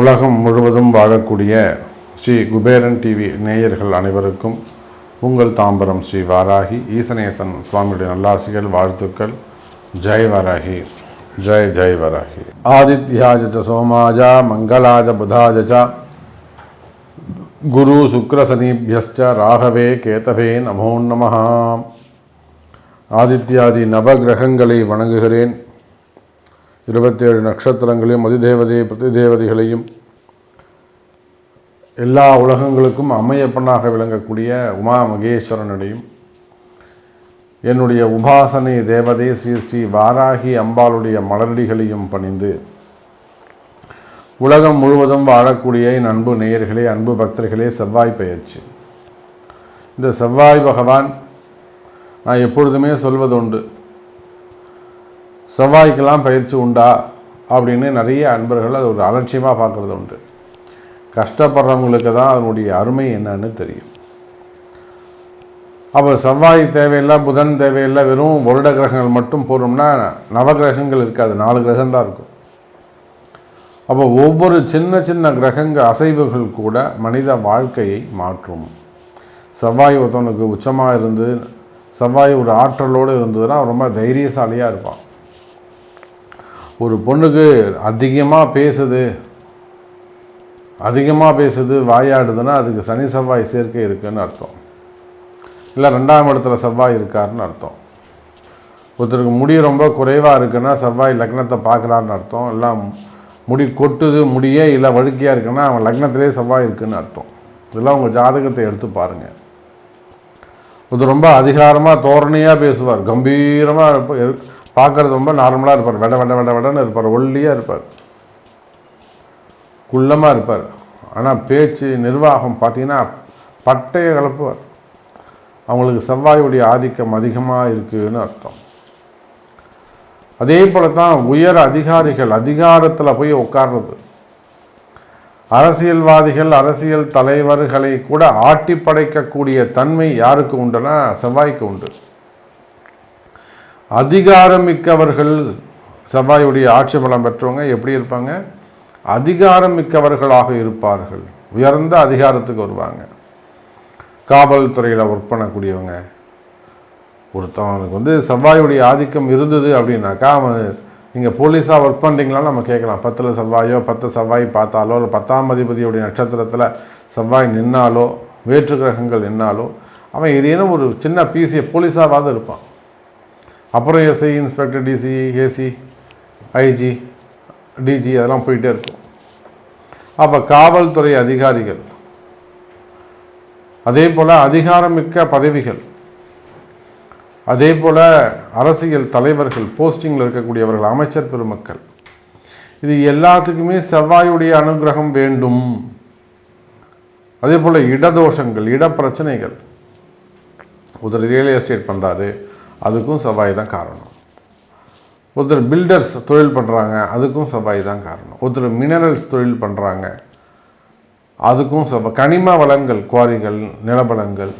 உலகம் முழுவதும் வாழக்கூடிய ஸ்ரீ குபேரன் டிவி நேயர்கள் அனைவருக்கும் உங்கள் தாம்பரம் ஸ்ரீ வாராகி ஈசனேசன் சுவாமியுடைய நல்லாசிகள் வாழ்த்துக்கள். ஜெய் வராகி ஜெய் ஜெய் வராகி. ஆதித்யாஜ சோமாஜா மங்களாஜ புதாஜ குரு சுக்ரசனிபியஸ்ச ராகவே கேதவே நமோ நமஹாம் ஆதித்யாதி நவகிரகங்களை வணங்குகிறேன். இருபத்தேழு நட்சத்திரங்களையும் அதிதேவதை பிரதிதேவதைகளையும் எல்லா உலகங்களுக்கும் அம்மையப்பனாக விளங்கக்கூடிய உமா மகேஸ்வரனுடையும் என்னுடைய உபாசனை தேவதை ஸ்ரீ ஸ்ரீ வாராகி அம்பாளுடைய மலரடிகளையும் பணிந்து உலகம் முழுவதும் வாழக்கூடிய என் அன்பு நேயர்களே அன்பு பக்தர்களே செவ்வாய் பெயர்ச்சி. இந்த செவ்வாய் பகவான் நான் எப்பொழுதுமே சொல்வது உண்டு செவ்வாய்க்கெல்லாம் பயிற்சி உண்டா? அப்படின்னு நிறைய அன்பர்கள் அது ஒரு அலட்சியமாக பார்க்குறது உண்டு கஷ்டப்படுறவங்களுக்கு தான் அதனுடைய அருமை என்னன்னு தெரியும். அப்போ செவ்வாய் தேவையில்லை புதன் தேவையில்லை வெறும் வருட கிரகங்கள் மட்டும் போகிறோம்னா நவகிரகங்கள் இருக்காது நாலு கிரகம் தான் இருக்கும். அப்போ ஒவ்வொரு சின்ன சின்ன கிரகங்க அசைவுகள் கூட மனித வாழ்க்கையை மாற்றும். செவ்வாய் ஒருத்தவனுக்கு உச்சமாக இருந்து செவ்வாய் ஒரு ஆற்றலோடு இருந்ததுன்னா ரொம்ப தைரியசாலியாக இருப்பான். ஒரு பொண்ணுக்கு அதிகமாக பேசுது அதிகமாக பேசுது வாயாடுதுன்னா அதுக்கு சனி செவ்வாய் சேர்க்கை இருக்குன்னு அர்த்தம். இல்லை ரெண்டாம் இடத்துல செவ்வாய் இருக்காருன்னு அர்த்தம். ஒருத்தருக்கு முடி ரொம்ப குறைவாக இருக்குன்னா செவ்வாய் லக்னத்தை பார்க்குறாருன்னு அர்த்தம். எல்லாம் முடி கொட்டுது முடியே இல்லை வழுக்கையாக இருக்குன்னா அவன் லக்னத்திலே செவ்வாய் இருக்குன்னு அர்த்தம். இதெல்லாம் உங்கள் ஜாதகத்தை எடுத்து பாருங்கள் இது ரொம்ப அதிகாரமாக தோரணையாக பேசுவார். கம்பீரமாக இருப்பார் பார்க்குறது ரொம்ப நார்மலாக இருப்பார். வெட வெட வெட வெடன்னு இருப்பார். ஒல்லியாக இருப்பார். குள்ளமாக இருப்பார். ஆனால் பேச்சு நிர்வாகம் பார்த்தீங்கன்னா பட்டைய கலப்புவார். அவங்களுக்கு செவ்வாயுடைய ஆதிக்கம் அதிகமாக இருக்குன்னு அர்த்தம். அதே போல தான் உயர் அதிகாரிகள் அதிகாரத்தில் போய் உட்கார்றது. அரசியல்வாதிகள் அரசியல் தலைவர்களை கூட ஆட்டி படைக்கக்கூடிய தன்மை யாருக்கு உண்டுனா செவ்வாய்க்கு உண்டு. அதிகாரமிக்கவர்கள் செவ்வாயுடைய ஆட்சி பலம் பெற்றவங்க எப்படி இருப்பாங்க? அதிகாரம் மிக்கவர்களாக இருப்பார்கள். உயர்ந்த அதிகாரத்துக்கு வருவாங்க. காவல்துறையில் ஒர்க் பண்ணக்கூடியவங்க. ஒருத்தவனுக்கு வந்து செவ்வாயுடைய ஆதிக்கம் இருந்தது அப்படின்னாக்கா அவன் நீங்கள் போலீஸாக ஒர்க் பண்ணுறீங்களான்னு நம்ம கேட்கலாம். பத்தில் செவ்வாயோ பத்து செவ்வாய் பார்த்தாலோ இல்லை பத்தாம் அதிபதியுடைய நட்சத்திரத்தில் செவ்வாய் நின்னாலோ வேற்று கிரகங்கள் நின்னாலோ அவன் ஏதேனும் ஒரு சின்ன பிசியை போலீஸாவது இருப்பான். அப்புறம் SI inspector DC AC IG DG அதெல்லாம் போயிட்டே இருக்கும். அப்போ காவல்துறை அதிகாரிகள். அதே போல் அதிகாரமிக்க பதவிகள். அதே போல் அரசியல் தலைவர்கள் போஸ்டிங்கில் இருக்கக்கூடியவர்கள் அமைச்சர் பெருமக்கள் இது எல்லாத்துக்குமே செவ்வாயுடைய அனுகிரகம் வேண்டும். அதே போல் இடதோஷங்கள் இட பிரச்சனைகள் ஒருத்தர் ரியல் எஸ்டேட் பண்ணுறாரு அதுக்கும் செவ்வாய் தான் காரணம். ஒருத்தர் பில்டர்ஸ் தொழில் பண்ணுறாங்க அதுக்கும் செவ்வாய் தான் காரணம். ஒருத்தர் மினரல்ஸ் தொழில் பண்ணுறாங்க அதுக்கும் செவ்வாய் கனிம வளங்கள் குவாரிகள் நிலபலங்கள்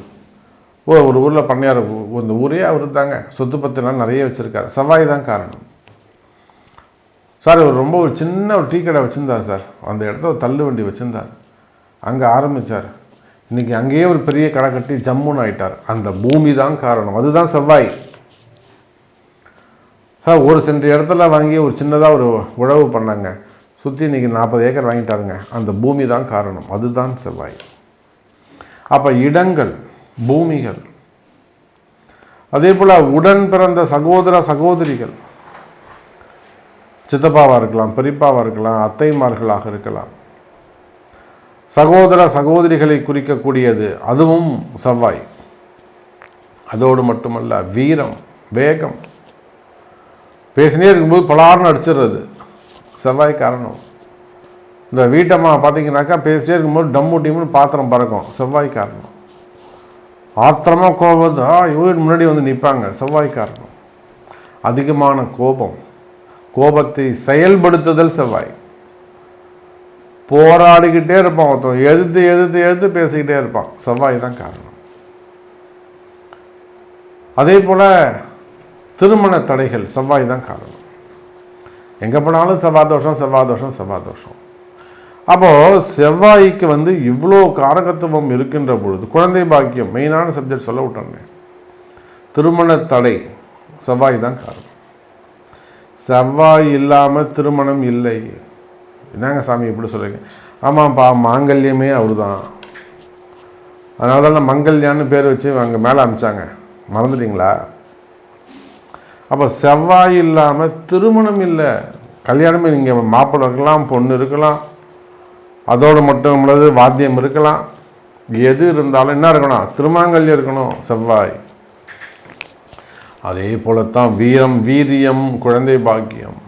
ஒரு ஊரில் பண்ணையார் இந்த ஊரே அவர் தாங்க சொத்து பத்திலாம் நிறைய வச்சுருக்காரு. செவ்வாய் தான் காரணம். சார் இவர் ரொம்ப ஒரு சின்ன ஒரு டீ கடை வச்சுருந்தார் சார். அந்த இடத்துல ஒரு தள்ளு வண்டி வச்சுருந்தார். அங்கே ஆரம்பித்தார் இன்றைக்கி அங்கேயே ஒரு பெரிய கடை கட்டி ஜம்முன்னு ஆயிட்டார். அந்த பூமி தான் காரணம். அதுதான் செவ்வாய் சார் ஒரு சென்ற இடத்துல வாங்கி ஒரு சின்னதாக ஒரு உழவு பண்ணாங்க. சுற்றி இன்றைக்கி நாற்பது ஏக்கர் வாங்கிட்டாருங்க. அந்த பூமி தான் காரணம். அதுதான் செவ்வாய் அப்போ இடங்கள். பூமிகள். அதே போல் உடன் பிறந்த சகோதர சகோதரிகள். சித்தப்பாவாக இருக்கலாம் பெரியப்பாவாக இருக்கலாம் அத்தைமார்களாக இருக்கலாம். சகோதர சகோதரிகளை குறிக்கக்கூடியது அதுவும் செவ்வாய். அதோடு மட்டுமல்ல வீரம் வேகம். பேசினே இருக்கும்போது பலார்னு அடிச்சிடுறது. செவ்வாய் காரணம். இந்த வீட்டம்மா பார்த்தீங்கன்னாக்கா பேசிட்டே இருக்கும்போது டம்மு டிம்முன்னு பாத்திரம் பறக்கும். செவ்வாய் காரணம். ஆத்திரமாக கோபம். ஆ இவங்க முன்னாடி வந்து நிற்பாங்க செவ்வாய் காரணம் அதிகமான கோபம். கோபத்தை செயல்படுத்துதல் செவ்வாய். போராடிக்கிட்டே இருப்பான் ஒருத்தன். எதிர்த்து எதிர்த்து எதிர்த்து பேசிக்கிட்டே இருப்பான். செவ்வாய் தான் காரணம். அதே போல் திருமண தடைகள் செவ்வாய் தான் காரணம். எங்கே போனாலும் செவ்வாய் தோஷம் செவ்வாய் தோஷம் செவ்வாய் தோஷம். அப்போது செவ்வாய்க்கு வந்து இவ்வளோ காரகத்துவம் இருக்கின்ற பொழுது குழந்தை பாக்கியம் மெயினான சப்ஜெக்ட் சொல்ல விட்டோன்னே திருமண தடை செவ்வாய் தான் காரணம். செவ்வாய் இல்லாமல் திருமணம் இல்லை. என்னங்க சாமி இப்படி சொல்கிறீங்க ஆமாம்ப்பா மாங்கல்யமே அவர் தான் அதனால தான் மங்கல்யான்னு பேர் வச்சு அங்கே மேலே அமிச்சாங்க. மறந்துட்டீங்களா? அப்போ செவ்வாய் இல்லாமல் திருமணம் இல்லை. கல்யாணமே நீங்கள் மாப்பிள்ளை இருக்கலாம் பொண்ணு இருக்கலாம். அதோடு மட்டும் உள்ளது வாத்தியம் இருக்கலாம். எது இருந்தாலும் என்ன இருக்கணும்? திருமாங்கல்யம் இருக்கணும் செவ்வாய். அதே போலத்தான் வீரம் வீரியம் குழந்தை பாக்கியம்.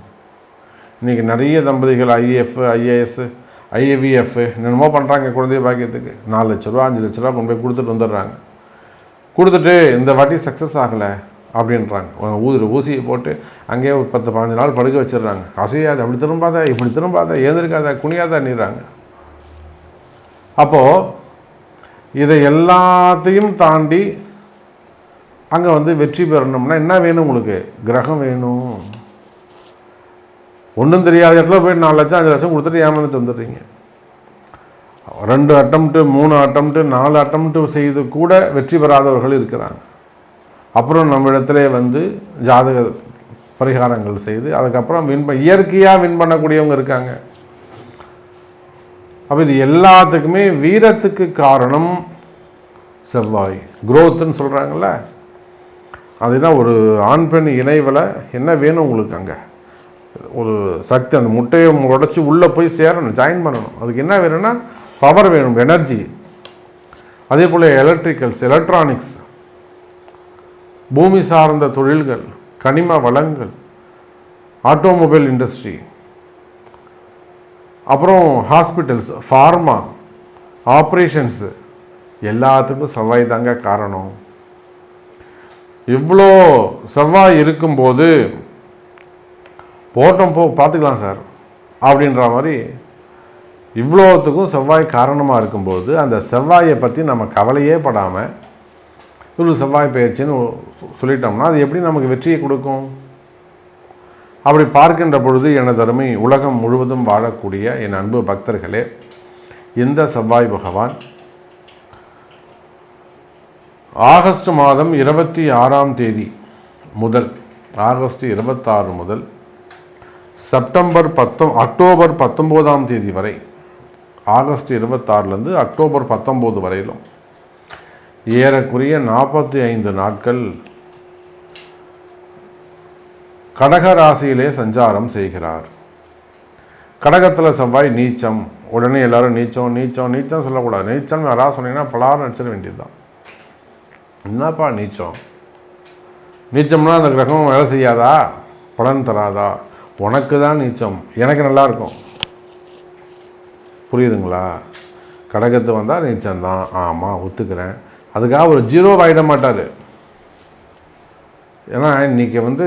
இன்றைக்கி நிறைய தம்பதிகள் ஐஎஃப் ஐஏஎஸ் ஐஏவிஎஃப் என்னென்னமோ பண்ணுறாங்க குழந்தை பாக்கியத்துக்கு. நாலு லட்ச ரூபா அஞ்சு லட்ச ரூபா கொண்டு போய் கொடுத்துட்டு வந்துடுறாங்க. கொடுத்துட்டு இந்த வாட்டி சக்ஸஸ் ஆகலை அப்படின்றாங்க. ஊதிர ஊசியை போட்டு அங்கேயே ஒரு பத்து பதினஞ்சு நாள் படுக்க வச்சிடுறாங்க. அசையாது அப்படி திரும்பாத இப்படி திரும்பாத ஏந்திருக்காத குனியாத நீறாங்க. அப்போது இதை எல்லாத்தையும் தாண்டி அங்கே வந்து வெற்றி பெறணும்னா என்ன வேணும் உங்களுக்கு? கிரகம் வேணும். ஒன்றும் தெரியாத இடத்துல போய் நாலு லட்சம் அஞ்சு லட்சம் கொடுத்துட்டு ஏமாந்துட்டு வந்துடுறீங்க. ரெண்டு அட்டம்ப்ட்டு மூணு அட்டம்ப்ட்டு நாலு அட்டம்ப்ட்டு செய்து கூட வெற்றி பெறாதவர்கள் இருக்கிறாங்க. அப்புறம் நம்ம வந்து ஜாதக பரிகாரங்கள் செய்து அதுக்கப்புறம் வின் பண்ண இயற்கையாக வின் பண்ணக்கூடியவங்க இருக்காங்க. அப்போ இது எல்லாத்துக்குமே வீரத்துக்கு காரணம் செவ்வாய். குரோத்துன்னு சொல்கிறாங்கல்ல அதுதான் ஒரு ஆண் பெண் இணைவில் என்ன வேணும் உங்களுக்கு அங்கே? ஒரு சக்தி அந்த முட்டையை உடச்சி உள்ளே போய் சேரணும் ஜாயின் பண்ணணும். அதுக்கு என்ன வேணும்னா பவர் வேணும் எனர்ஜி அதே போல் எலக்ட்ரிக்கல்ஸ் எலக்ட்ரானிக்ஸ் பூமி சார்ந்த தொழில்கள் கனிம வளங்கள் ஆட்டோமொபைல் இண்டஸ்ட்ரி அப்புறம் ஹாஸ்பிட்டல்ஸ் ஃபார்மா ஆப்ரேஷன்ஸு எல்லாத்துக்கும் செவ்வாய் தாங்க காரணம். இவ்வளோ செவ்வாய் இருக்கும்போது போட்டோம் போ பார்த்துக்கலாம் சார் அப்படின்ற மாதிரி இவ்வளோத்துக்கும் செவ்வாய் காரணமாக இருக்கும்போது அந்த செவ்வாயை பற்றி நம்ம கவலையே படாமல் ஒரு செவ்வாய் பயிற்சின்னு சொல்லிட்டோம்னா அது எப்படி நமக்கு வெற்றியை கொடுக்கும்? அப்படி பார்க்கின்ற பொழுது எனது அருமை உலகம் முழுவதும் வாழக்கூடிய என் அன்பு பக்தர்களே இந்த செவ்வாய் பகவான் ஆகஸ்ட் மாதம் இருபத்தி ஆறாம் தேதி முதல் ஆகஸ்ட் இருபத்தாறு முதல் செப்டம்பர் பத்தொ அக்டோபர் பத்தொம்போதாம் தேதி வரை ஆகஸ்ட் இருபத்தாறுலேருந்து அக்டோபர் பத்தொம்போது வரையிலும் ஏறக்குறைய நாற்பத்தி ஐந்து நாட்கள் கடக ராசியிலே சஞ்சாரம் செய்கிறார். கடகத்தில் செவ்வாய் நீச்சம். உடனே எல்லாரும் நீச்சம் நீச்சம் நீச்சம் சொல்லக்கூடாது. நீச்சம் யாராவது சொன்னீங்கன்னா பலாரம் நடிச்சிட வேண்டியதுதான். என்னப்பா நீச்சம்? நீச்சம்னா அந்த கிரகம் வேலை செய்யாதா? பலன் தராதா? உனக்கு தான் நீச்சம். எனக்கு நல்லா இருக்கும் புரியுதுங்களா? கடகத்து வந்தால் நீச்சம் தான் ஆமாம் ஒத்துக்கிறேன். அதுக்காக ஒரு ஜீரோ ஆகிட மாட்டார். ஏன்னா இன்றைக்கி வந்து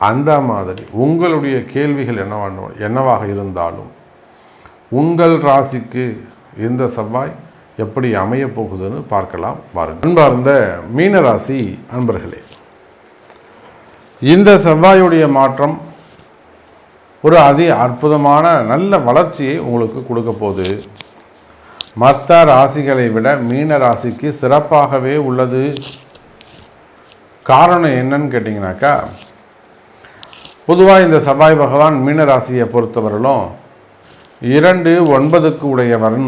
அந்த மாதிரி உங்களுடைய கேள்விகள் என்னவான என்னவாக இருந்தாலும் உங்கள் ராசிக்கு இந்த செவ்வாய் எப்படி அமையப் போகுதுன்னு பார்க்கலாம். பாருங்கள் அன்பார்ந்த மீனராசி அன்பர்களே இந்த செவ்வாயுடைய மாற்றம் ஒரு அதி அற்புதமான நல்ல வளர்ச்சியை உங்களுக்கு கொடுக்க போகுது. மற்ற ராசிகளை விட மீன ராசிக்கு சிறப்பாகவே உள்ளது. காரணம் என்னன்னு கேட்டிங்கனாக்கா பொதுவாக இந்த செவ்வாய் பகவான் மீன ராசியை பொறுத்தவரையிலும் இரண்டு ஒன்பதுக்கு உடையவன்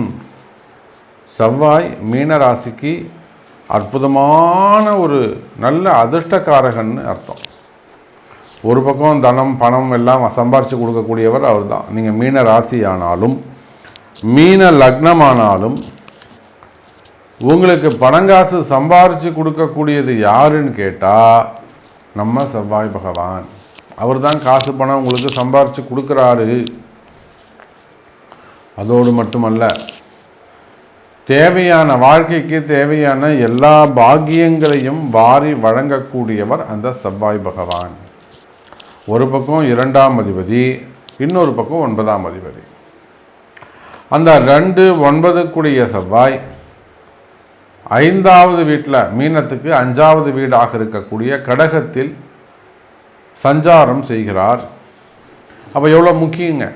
செவ்வாய் மீன ராசிக்கு அற்புதமான ஒரு நல்ல அதிர்ஷ்டக்காரகன்னு அர்த்தம். ஒரு பக்கம் தனம் பணம் எல்லாம் சம்பாரித்து கொடுக்கக்கூடியவர் அவர் தான் நீங்கள் மீன ராசி ஆனாலும் மீன லக்னமானாலும் உங்களுக்கு பணங்காசு சம்பாரித்து கொடுக்கக்கூடியது யாருன்னு கேட்டால் நம்ம செவ்வாய் பகவான். அவர் தான் காசு பணம் உங்களுக்கு சம்பாரித்து கொடுக்குறாரு. அதோடு மட்டுமல்ல தேவையான வாழ்க்கைக்கு தேவையான எல்லா பாக்கியங்களையும் வாரி வழங்கக்கூடியவர் அந்த செவ்வாய் பகவான். ஒரு பக்கம் இரண்டாம் அதிபதி இன்னொரு பக்கம் ஒன்பதாம் அதிபதி. அந்த ரெண்டு ஒன்பதுக்குரிய செவ்வாய் ஐந்தாவது வீட்டில் மீனத்துக்கு அஞ்சாவது வீடாக இருக்கக்கூடிய கடகத்தில் சஞ்சாரம் செய்கிறார். அப்போ எவ்வளோ முக்கியங்க?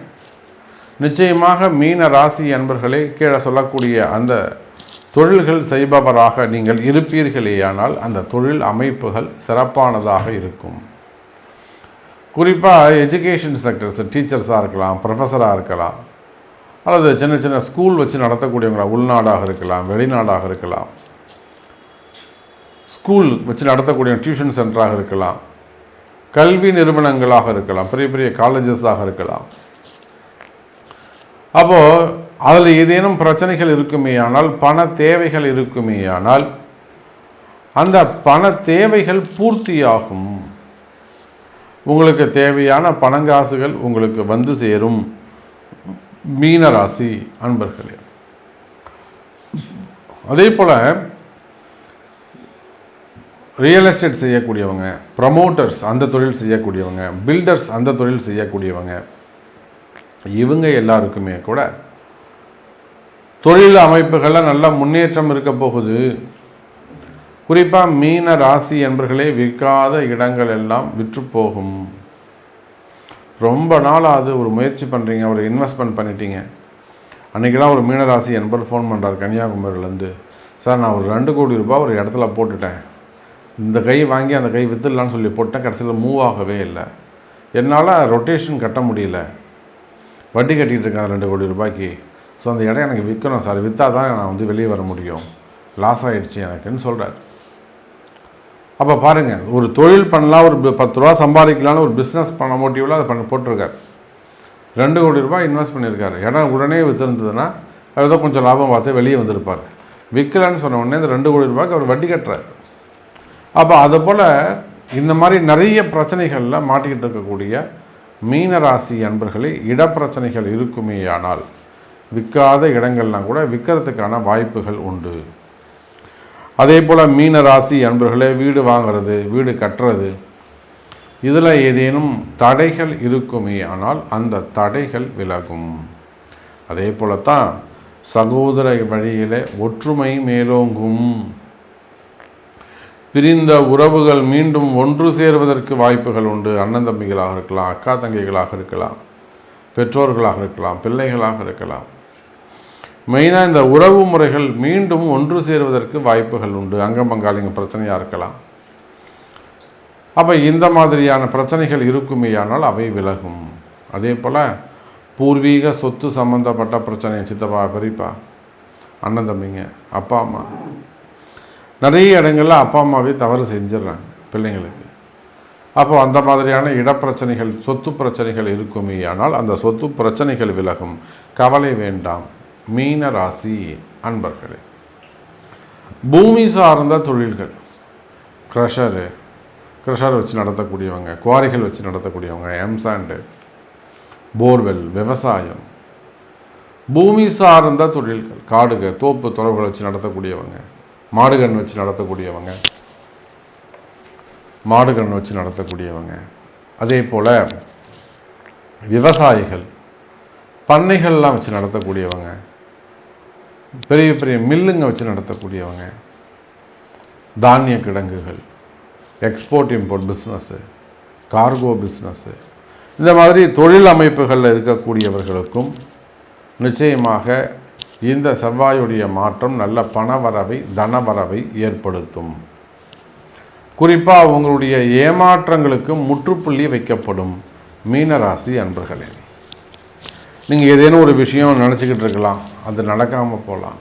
நிச்சயமாக மீன ராசி அன்பர்களே கீழே சொல்லக்கூடிய அந்த தொழில்கள் செய்பவராக நீங்கள் இருப்பீர்களேயானால் அந்த தொழில் அமைப்புகள் சிறப்பானதாக இருக்கும். குறிப்பாக எஜுகேஷன் செக்டர்ஸ் டீச்சர்ஸாக இருக்கலாம் ப்ரொஃபஸராக இருக்கலாம் அல்லது சின்ன சின்ன ஸ்கூல் வச்சு நடத்தக்கூடியவங்களா உள்நாடாக இருக்கலாம் வெளிநாடாக இருக்கலாம் ஸ்கூல் வச்சு நடத்தக்கூடிய டியூஷன் சென்டராக இருக்கலாம் கல்வி நிறுவனங்களாக இருக்கலாம் பெரிய பெரிய காலேஜஸாக இருக்கலாம். அப்போது அதில் ஏதேனும் பிரச்சனைகள் இருக்குமேயானால் பண தேவைகள் இருக்குமேயானால் அந்த பண தேவைகள் பூர்த்தியாகும். உங்களுக்கு தேவையான பணங்காசுகள் உங்களுக்கு வந்து சேரும். மீனராசி அன்பர்களே. அதே போல் ரியல் எஸ்டேட் செய்யக்கூடியவங்க ப்ரமோட்டர்ஸ் அந்த தொழில் செய்யக்கூடியவங்க பில்டர்ஸ் அந்த தொழில் செய்யக்கூடியவங்க இவங்க எல்லாருக்குமே கூட தொழில் அமைப்புகளில் நல்ல முன்னேற்றம் இருக்க போகுது. குறிப்பாக மீன ராசி என்பர்களே விற்காத இடங்கள் எல்லாம் விற்று போகும். ரொம்ப நாள் அது ஒரு முயற்சி பண்ணுறீங்க ஒரு இன்வெஸ்ட்மெண்ட் பண்ணிட்டீங்க. அன்றைக்கெல்லாம் ஒரு மீனராசி என்பர் ஃபோன் பண்ணுறார் கன்னியாகுமரியிலேருந்து. சார் நான் ஒரு ரெண்டு கோடி ரூபாய் ஒரு இடத்துல போட்டுட்டேன். இந்த கை வாங்கி அந்த கை விற்றுடலான்னு சொல்லி போட்டேன் கடைசியில் மூவ் ஆகவே இல்லை. என்னால் ரொட்டேஷன் கட்ட முடியல. வட்டி கட்டிகிட்டு இருக்கேன் ரெண்டு கோடி ரூபாய்க்கு. ஸோ அந்த இடம் எனக்கு விற்கணும் சார் விற்றா தான் நான் வந்து வெளியே வர முடியும். லாஸ் ஆகிடுச்சு எனக்குன்னு சொல்கிறார் அப்போ பாருங்கள் ஒரு தொழில் பண்ணலாம் ஒரு பத்து ரூபா சம்பாதிக்கலாம்னு ஒரு பிஸ்னஸ் பண்ண மோட்டிவில் அதை பண்ண போட்டிருக்காரு. ரெண்டு கோடி ரூபாய் இன்வெஸ்ட் பண்ணியிருக்காரு. இடம் உடனே விற்றுருந்ததுன்னா ஏதோ கொஞ்சம் லாபம் பார்த்து வெளியே வந்திருப்பார். விற்கலான்னு சொன்ன உடனே இந்த ரெண்டு கோடி ரூபாய்க்கு அவர் வட்டி கட்டுறாரு. அப்போ அதை போல் இந்த மாதிரி நிறைய பிரச்சனைகளில் மாட்டிக்கிட்டு இருக்கக்கூடிய மீனராசி அன்பர்களே இடப்பிரச்சனைகள் இருக்குமே ஆனால் விற்காத இடங்கள்லாம் கூட விற்கிறதுக்கான வாய்ப்புகள் உண்டு. அதே போல் மீன ராசி அன்பர்களே வீடு வாங்கிறது வீடு கட்டுறது இதில் ஏதேனும் தடைகள் இருக்குமே ஆனால் அந்த தடைகள் விலகும். அதே போலத்தான் சகோதர வழியில் ஒற்றுமை மேலோங்கும். பிரிந்த உறவுகள் மீண்டும் ஒன்று சேர்வதற்கு வாய்ப்புகள் உண்டு. அண்ணன் தம்பிகளாக இருக்கலாம் அக்கா தங்கைகளாக இருக்கலாம் பெற்றோர்களாக இருக்கலாம் பிள்ளைகளாக இருக்கலாம். மெயினாக இந்த உறவு முறைகள் மீண்டும் ஒன்று சேருவதற்கு வாய்ப்புகள் உண்டு. அங்கம் பங்காளிங்க பிரச்சனையாக இருக்கலாம். அப்போ இந்த மாதிரியான பிரச்சனைகள் இருக்குமேயானால் அவை விலகும். அதே போல் பூர்வீக சொத்து சம்மந்தப்பட்ட பிரச்சனை சித்தப்பா பெரியப்பா அண்ணன் தம்பிங்க அப்பா அம்மா. நிறைய இடங்களில் அப்பா அம்மாவே தவறு செஞ்சிடுறாங்க பிள்ளைங்களுக்கு. அப்போ அந்த மாதிரியான இடப்பிரச்சனைகள் சொத்து பிரச்சனைகள் இருக்குமே ஆனால் அந்த சொத்து பிரச்சனைகள் விலகும். கவலை வேண்டாம். மீன ராசி அன்பர்களே. பூமி சார்ந்த தொழில்கள். க்ரஷரு க்ரஷர் வச்சு நடத்தக்கூடியவங்க குவாரிகள் வச்சு நடத்தக்கூடியவங்க எம்சாண்டு போர்வெல் விவசாயம். பூமி சார்ந்த தொழில்கள் காடுக தோப்பு துறவுகள் வச்சு நடத்தக்கூடியவங்க. மாடுகன் வச்சு நடத்தக்கூடியவங்க. மாடுகன் வச்சு நடத்தக்கூடியவங்க. அதே போல் விவசாயிகள் பண்ணைகள்லாம் வச்சு நடத்தக்கூடியவங்க. பெரிய பெரிய மில்லுங்க வச்சு நடத்தக்கூடியவங்க. தானிய கிடங்குகள் export import business cargo business இந்த மாதிரி தொழில் அமைப்புகளில் இருக்கக்கூடியவர்களுக்கும் நிச்சயமாக இந்த செவ்வாயுடைய மாற்றம் நல்ல பணவரவை தனவரவை ஏற்படுத்தும். குறிப்பாக உங்களுடைய ஏமாற்றங்களுக்கு முற்றுப்புள்ளி வைக்கப்படும் மீனராசி அன்பர்களே. நீங்கள் ஏதேனும் ஒரு விஷயம் நினச்சிக்கிட்டு இருக்கலாம் அது நடக்காமல் போகலாம்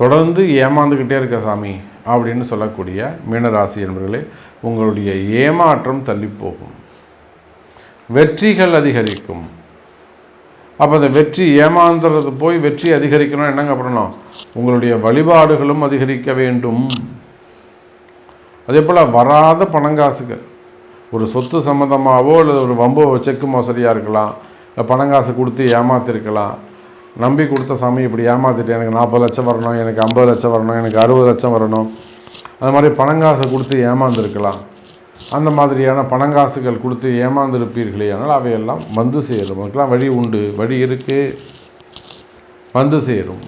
தொடர்ந்து ஏமாந்துக்கிட்டே இருக்க சாமி அப்படின்னு சொல்லக்கூடிய மீனராசி என்பர்களே உங்களுடைய ஏமாற்றம் தள்ளி போகும். வெற்றிகள் அதிகரிக்கும். அப்போ அந்த வெற்றி ஏமாந்துறது போய் வெற்றி அதிகரிக்கணும் என்னங்க பண்ணணும்? உங்களுடைய வழிபாடுகளும் அதிகரிக்க வேண்டும். அதே போல் வராத பணங்காசுகள். ஒரு சொத்து சம்மந்தமாகவோ இல்லை ஒரு வம்பு செக்கு மோசடியாக இருக்கலாம் இல்லை பணங்காசு கொடுத்து ஏமாத்திருக்கலாம். நம்பி கொடுத்த சாமி இப்படி ஏமாத்திட்டு எனக்கு நாற்பது லட்சம் வரணும் எனக்கு ஐம்பது லட்சம் வரணும் எனக்கு அறுபது லட்சம் வரணும். அந்த மாதிரி பணங்காசை கொடுத்து ஏமாந்துருக்கலாம். அந்த மாதிரியான பணங்காசுகள் கொடுத்து ஏமாந்திருப்பீர்களே ஆனால் அவையெல்லாம் வந்து சேரும். அதுக்கெல்லாம் வழி உண்டு. வழி இருக்கு வந்து சேரும்.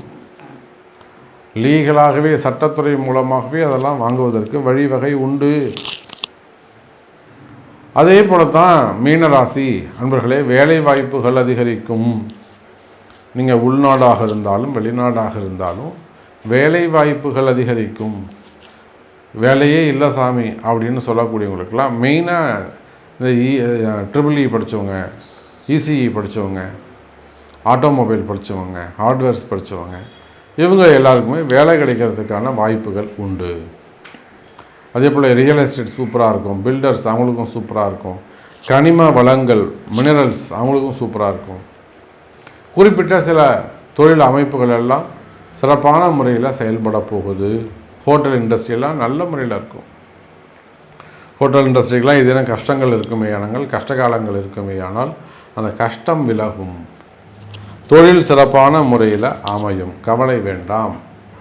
லீகலாகவே சட்டத்துறை மூலமாகவே அதெல்லாம் வாங்குவதற்கு வழிவகை உண்டு. அதே போல தான் மீனராசி அன்பர்களே வேலை வாய்ப்புகள் அதிகரிக்கும். நீங்கள் உள்நாடாக இருந்தாலும் வெளிநாடாக இருந்தாலும் வேலை வாய்ப்புகள் அதிகரிக்கும். வேலையே இல்லை சாமி அப்படின்னு சொல்லக்கூடியவங்களுக்கெல்லாம் மெயினாக இந்த e, E triple E e படித்தவங்க இசிஇ படித்தவங்க ஆட்டோமொபைல் படித்தவங்க ஹார்ட்வேர்ஸ் படித்தவங்க இவங்க எல்லாருக்குமே வேலை கிடைக்கிறதுக்கான வாய்ப்புகள் உண்டு. அதே போல் ரியல் எஸ்டேட் சூப்பராக இருக்கும் பில்டர்ஸ் அவங்களுக்கும் சூப்பராக இருக்கும் கனிம வளங்கள் மினரல்ஸ் அவங்களுக்கும் சூப்பராக இருக்கும். குறிப்பிட்ட சில தொழில் அமைப்புகள் எல்லாம் சிறப்பான முறையில் செயல்பட போகுது. ஹோட்டல் இண்டஸ்ட்ரியெல்லாம் நல்ல முறையில் இருக்கும். ஹோட்டல் இண்டஸ்ட்ரிக்கெலாம் இதெல்லாம் கஷ்டங்கள் இருக்குமே ஆனால் கஷ்ட காலங்கள் இருக்குமே ஆனால் அந்த கஷ்டம் விலகும். தொழில் சிறப்பான முறையில் அமையும். கவலை வேண்டாம்.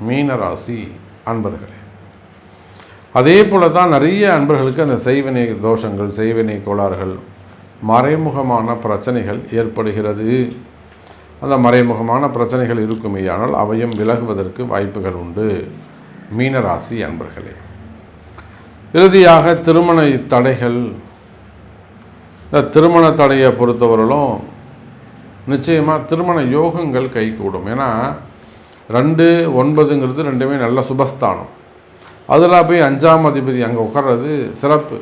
மீனராசி அன்பர்களே. அதே போல தான் நிறைய அன்பர்களுக்கு அந்த செய்வினை தோஷங்கள் செய்வினை கோளாறுகள் மறைமுகமான பிரச்சனைகள் ஏற்படுகிறது. அந்த மறைமுகமான பிரச்சனைகள் இருக்குமே ஆனால் அவையும் விலகுவதற்கு வாய்ப்புகள் உண்டு. மீனராசி அன்பர்களே இறுதியாக திருமண தடைகள். இந்த திருமண தடையை பொறுத்தவரையிலும் நிச்சயமாக திருமண யோகங்கள் கைகூடும். ஏன்னா ரெண்டு ஒன்பதுங்கிறது ரெண்டுமே நல்ல சுபஸ்தானம். அதில் போய் அஞ்சாம் அதிபதி அங்கே உட்கார்றது சிறப்பு.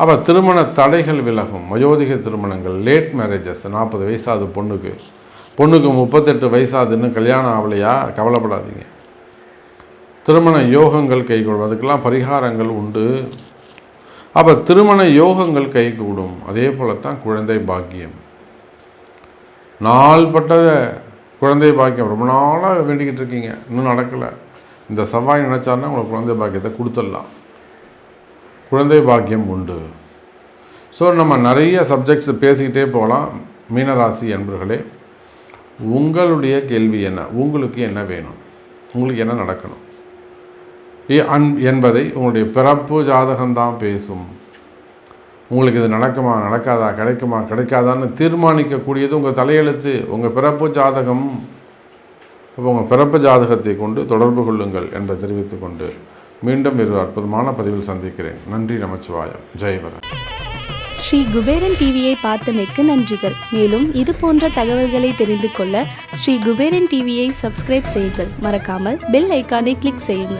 அப்போ திருமண தடைகள் விலகும். வயோதிக திருமணங்கள் லேட் மேரேஜஸ் நாற்பது வயசாது பொண்ணுக்கு. பொண்ணுக்கு முப்பத்தெட்டு வயசாதுன்னு கல்யாணம் ஆகலையா? கவலைப்படாதீங்க. திருமண யோகங்கள் கைகூடும். அதுக்கெல்லாம் பரிகாரங்கள் உண்டு. அப்போ திருமண யோகங்கள் கைகூடும். அதே போல தான் குழந்தை பாக்கியம். நாள்பட்ட குழந்தை பாக்கியம். ரொம்ப நாளாக வேண்டிக்கிட்டு இருக்கீங்க. இன்னும் நடக்கலை. இந்த செவ்வாய் நினச்சாருன்னா உங்களுக்கு குழந்தை பாக்கியத்தை கொடுத்துடலாம். குழந்தை பாக்கியம் உண்டு. ஸோ நம்ம நிறைய சப்ஜெக்ட்ஸ் பேசிக்கிட்டே போகலாம். மீனராசி என்பர்களே உங்களுடைய கேள்வி என்ன? உங்களுக்கு என்ன வேணும்? உங்களுக்கு என்ன நடக்கணும்? அன் என்பதை உங்களுடைய பிறப்பு ஜாதகம்தான் பேசும். உங்களுக்கு இது நடக்குமா நடக்காதா கிடைக்குமா கிடைக்காதான்னு தீர்மானிக்கக்கூடியது உங்கள் தலையெழுத்து. உங்கள் பிறப்பு ஜாதகம். அப்போ உங்கள் பிறப்பு ஜாதகத்தை கொண்டு தொடர்பு கொள்ளுங்கள் என்பதை தெரிவித்துக்கொண்டு மீண்டும் இரு அற்புதமான பதிவில் சந்திக்கிறேன். நன்றி நமச்சிவாயம். ஜெயவரன் ஸ்ரீ குபேரன் டிவியை பார்த்தமைக்கு நன்றிகள். மேலும் இது போன்ற தகவல்களை தெரிந்து கொள்ள ஸ்ரீ குபேரன் டிவியை சப்ஸ்கிரைப் செய்யுங்கள். மறக்காமல் பெல் ஐக்கானை கிளிக் செய்யுங்கள்.